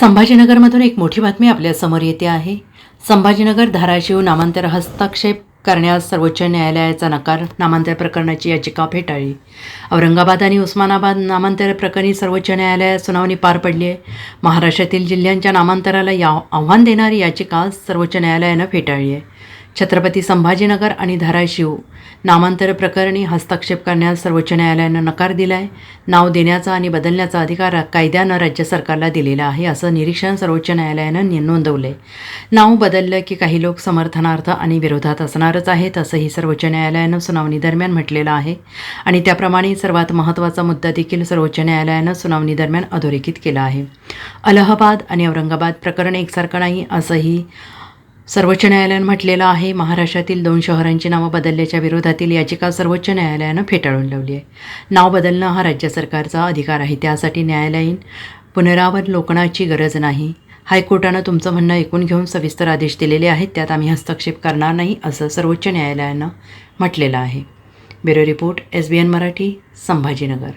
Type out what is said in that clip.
संभाजीनगरमधून एक मोठी बातमी आपल्यासमोर येते आहे. संभाजीनगर धाराशिव नामांतर हस्तक्षेप करण्यास सर्वोच्च न्यायालयाचा नकार नामांतर प्रकरणाची याचिका फेटाळली. औरंगाबाद आणि उस्मानाबाद नामांतर प्रकरणी सर्वोच्च न्यायालयात सुनावणी पार पडली आहे. महाराष्ट्रातील जिल्ह्यांच्या नामांतराला या आव्हान देणारी याचिका सर्वोच्च न्यायालयानं फेटाळली आहे. छत्रपती संभाजीनगर आणि धाराशिव. नामांतर प्रकरणी हस्तक्षेप करण्यास सर्वोच्च न्यायालयानं नकार दिला आहे नाव देण्याचा आणि बदलण्याचा अधिकार कायद्यानं राज्य सरकारला दिलेला आहे असं निरीक्षण सर्वोच्च न्यायालयानं नोंदवलं आहे नाव बदललं की काही लोक समर्थनार्थ आणि विरोधात असणारच आहेत असंही सर्वोच्च न्यायालयानं सुनावणी दरम्यान म्हटलेलं आहे. आणि त्याप्रमाणे सर्वात महत्त्वाचा मुद्दा देखील सर्वोच्च न्यायालयानं सुनावणी दरम्यान अधोरेखित केला आहे. अलाहाबाद आणि औरंगाबाद प्रकरण एकसारखं नाही असंही सर्वोच्च न्यायालयानं म्हटलेलं आहे महाराष्ट्रातील दोन शहरांची नावं बदलल्याच्या विरोधातील याचिका सर्वोच्च न्यायालयानं फेटाळून लावली आहे. नाव बदलणं हा राज्य सरकारचा अधिकार आहे त्यासाठी न्यायालयीन पुनरावलोकनाची गरज नाही. हायकोर्टानं तुमचं म्हणणं ऐकून घेऊन सविस्तर आदेश दिलेले आहेत त्यात आम्ही हस्तक्षेप करणार नाही असं सर्वोच्च न्यायालयानं म्हटलेलं आहे. Bureau report S B N Marathi Sambhajinagar.